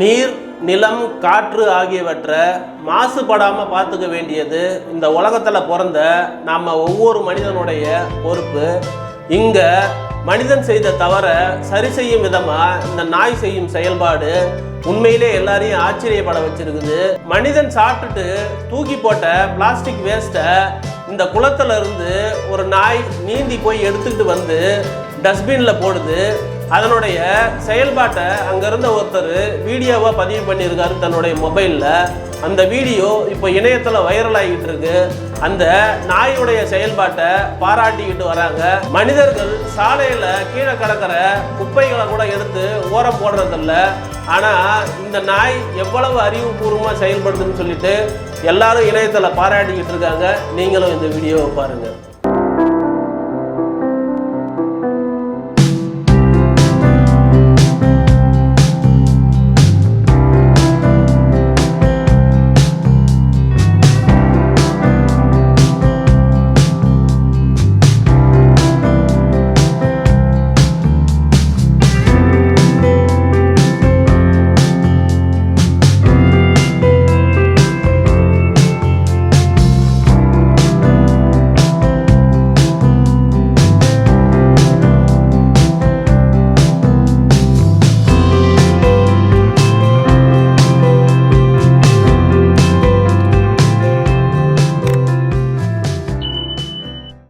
நீர் நிலம் காற்று ஆகியவற்றை மாசுபடாமல் பார்த்துக்க வேண்டியது இந்த உலகத்தில் பிறந்த நாம் ஒவ்வொரு மனிதனுடைய பொறுப்பு. இங்கே மனிதன் செய்த தவறை சரி செய்யும் விதமாக இந்த நாய் செய்யும் செயல்பாடு உண்மையிலே எல்லாரையும் ஆச்சரியப்பட வச்சிருக்குது. மனிதன் சாப்பிட்டுட்டு தூக்கி போட்ட பிளாஸ்டிக் வேஸ்ட்டை இந்த குளத்துல இருந்து ஒரு நாய் நீந்தி போய் எடுத்துக்கிட்டு வந்து டஸ்ட்பினில் போடுது. அதனுடைய செயல்பாட்டை அங்கேருந்த ஒருத்தர் வீடியோவாக பதிவு பண்ணியிருக்காரு தன்னுடைய மொபைலில். அந்த வீடியோ இப்போ இணையத்தில் வைரல் ஆகிட்டு இருக்கு அந்த நாயுடைய செயல்பாட்டை பாராட்டிக்கிட்டு வராங்க. மனிதர்கள் சாலையில் கீழே கிடக்கிற குப்பைகளை கூட எடுத்து ஓரம் போடுறதில்ல. ஆனால் இந்த நாய் எவ்வளவு அறிவுபூர்வமாக செயல்படுதுன்னு சொல்லிட்டு எல்லாரும் இணையத்தில் பாராட்டிக்கிட்டு இருக்காங்க. நீங்களும் இந்த வீடியோவை பாருங்கள்